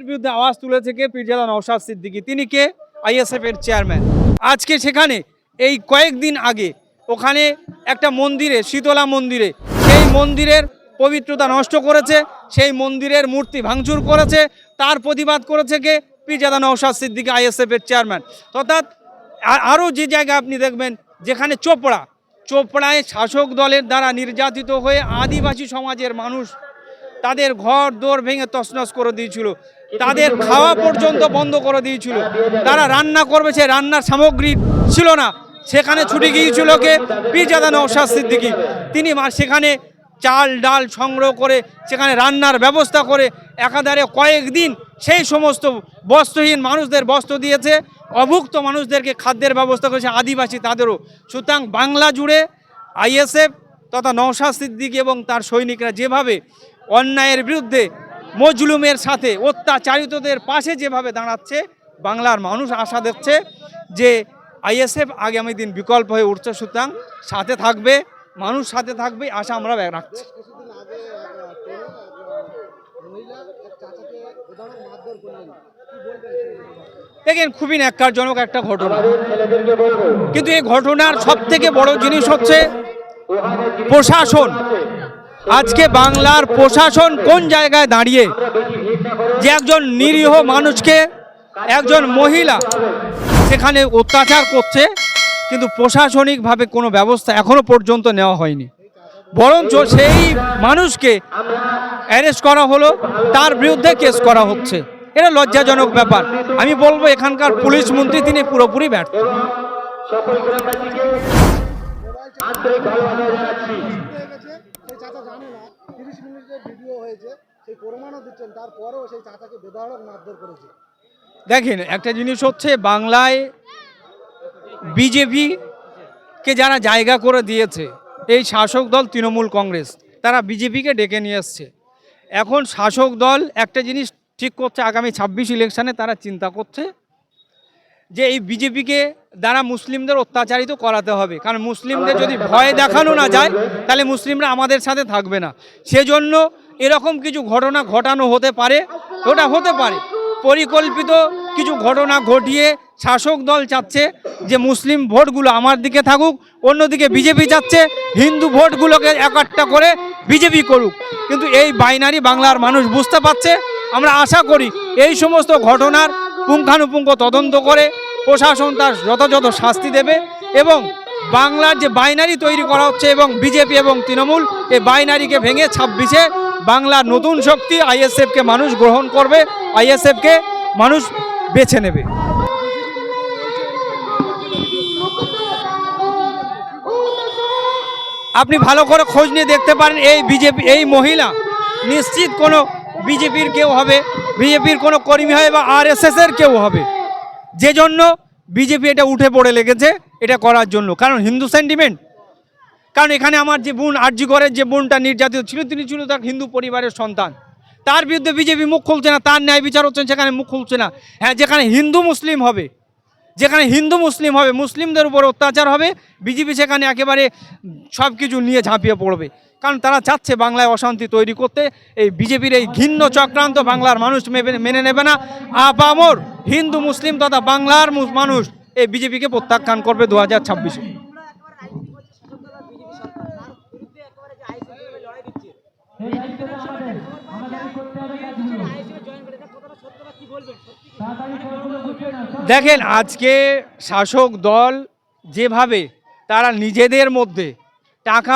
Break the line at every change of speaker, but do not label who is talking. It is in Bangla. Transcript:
এর বিরুদ্ধে আওয়াজ তুলেছে কে? পীরজাদা নওশাদ সিদ্দিকী। তিনি কে? আইএসএফ এর চেয়ারম্যান। আজকে সেখানে, এই কয়েকদিন আগে, ওখানে একটা মন্দিরে, শীতলা মন্দিরে, সেই মন্দিরের পবিত্রতা নষ্ট করেছে, সেই মন্দিরের মূর্তি ভাঙচুর করেছে, তার প্রতিবাদ করেছে কে? পীরজাদা নওশাদ সিদ্দিকী আইএসএফ এর চেয়ারম্যান। অর্থাৎ আরও যে জায়গা আপনি দেখবেন, যেখানে চোপড়া, চোপড়ায় শাসক দলের দ্বারা নির্যাতিত হয়ে আদিবাসী সমাজের মানুষ তাদের ঘর, দোর ভেঙে তছনছ করে দিয়েছিল। তাদের খাওয়া পর্যন্ত বন্ধ করে দিয়েছিল। তারা রান্না করবে, সে রান্নার সামগ্রী ছিল না। সেখানে ছুটে গিয়েছিল কে? পীরজাদা নওশাদ সিদ্দিকী। তিনি সেখানে চাল, ডাল সংগ্রহ করে, সেখানে রান্নার ব্যবস্থা করে, একাধারে কয়েকদিন সেই সমস্ত বস্ত্রহীন মানুষদের বস্ত্র দিয়েছে। অভুক্ত মানুষদেরকে খাদ্যের ব্যবস্থা করেছে আদিবাসী তাদেরও। সুতরাং বাংলা জুড়ে আইএসএফ তথা নওশাদ সিদ্দিকী এবং তার সৈনিকরা যেভাবে অন্যায়ের বিরুদ্ধে মজলুমের সাথে অত্যাচারিতদের পাশে যেভাবে দাঁড়াচ্ছে, বাংলার মানুষ আশা দেখছে যে আইএসএফ আগামী দিন বিকল্প হয়ে উঠছে, সুতরাং সাথে থাকবে, মানুষ সাথে থাকবে, আশা আমরা রাখছি? দেখেন, খুবই ন্যাক্কারজনক একটা ঘটনা কিন্তু এই ঘটনার সব থেকে বড় জিনিস হচ্ছে প্রশাসন আজকে বাংলার প্রশাসন কোন জায়গায় দাঁড়িয়ে যে একজন নিরীহ মানুষকে, একজন মহিলা সেখানে অত্যাচার করছে, কিন্তু প্রশাসনিকভাবে কোনো ব্যবস্থা এখনও পর্যন্ত নেওয়া হয়নি। বরঞ্চ সেই মানুষকে অ্যারেস্ট করা হলো, তার বিরুদ্ধে কেস করা হচ্ছে। এটা লজ্জাজনক ব্যাপার। আমি বলব, এখানকার পুলিশ মন্ত্রী তিনি পুরোপুরি ব্যর্থ।
হয়ে গেছে সেই চাচা জানে না ভিডিও হয়েছে, সেই তারপরেও সেই
দেখেন, একটা জিনিস হচ্ছে, বাংলায় বিজেপি কে যারা জায়গা করে দিয়েছে, এই শাসক দল তৃণমূল কংগ্রেস, তারা বিজেপিকে ডেকে নিয়ে এসছে। এখন শাসক দল একটা জিনিস ঠিক করছে, আগামী ছাব্বিশ ইলেকশনে তারা চিন্তা করছে যে এই বিজেপিকে দ্বারা মুসলিমদের অত্যাচারিত করাতে হবে। কারণ মুসলিমদের যদি ভয় দেখানো না যায়, তাহলে মুসলিমরা আমাদের সাথে থাকবে না। সেজন্য এরকম কিছু ঘটনা ঘটানো হতে পারে, ওটা হতে পারে। পরিকল্পিত কিছু ঘটনা ঘটিয়ে শাসক দল চাচ্ছে যে মুসলিম ভোটগুলো আমার দিকে থাকুক, অন্যদিকে বিজেপি চাচ্ছে হিন্দু ভোটগুলোকে একটা করে বিজেপি করুক। কিন্তু এই বাইনারি বাংলার মানুষ বুঝতে পারছে, আমরা আশা করি এই সমস্ত ঘটনার পুঙ্খানুপুঙ্খ তদন্ত করে প্রশাসন তার যথাযথ শাস্তি দেবে এবং বাংলার যে বাইনারি তৈরি করা হচ্ছে এবং বিজেপি এবং তৃণমূল এই বাইনারিকে ভেঙে ছাব্বিশে বাংলার নতুন শক্তি আইএসএফকে মানুষ গ্রহণ করবে, আইএসএফকে মানুষ বেছে নেবে। আপনি ভালো করে খোঁজ নিয়ে দেখতে পারেন, এই বিজেপি, এই মহিলা নিশ্চিত কোনো বিজেপির কেউ হবে। বিজেপির কোনো কর্মী হয় বা আর এস এর কেউ হবে। যে জন্য বিজেপি এটা উঠে পড়ে লেগেছে, এটা করার জন্য। কারণ হিন্দু সেন্টিমেন্ট কারণ এখানে আমার যে বোন আর্জি করের যে বোনটা নির্যাতিত ছিল, তিনি ছিল তার হিন্দু পরিবারের সন্তান। তার বিরুদ্ধে বিজেপি মুখ খুলছে না, তার ন্যায় বিচার হচ্ছে সেখানে মুখ খুলছে না। হ্যাঁ যেখানে হিন্দু মুসলিম হবে যেখানে হিন্দু মুসলিম হবে মুসলিমদের উপর অত্যাচার হবে বিজেপি সেখানে একেবারে সব কিছু নিয়ে ঝাঁপিয়ে পড়বে। কারণ তারা চাচ্ছে বাংলায় অশান্তি তৈরি করতে এই বিজেপির এই ঘিন্ন চক্রান্ত বাংলার মানুষ মেনে নেবে না। আপামর হিন্দু মুসলিম তথা বাংলার মানুষ এই বিজেপিকে প্রত্যাখ্যান করবে দু হাজার ছাব্বিশে। দেখেন আজকে শাসক দল যেভাবে তারা নিজেদের মধ্যে টাকা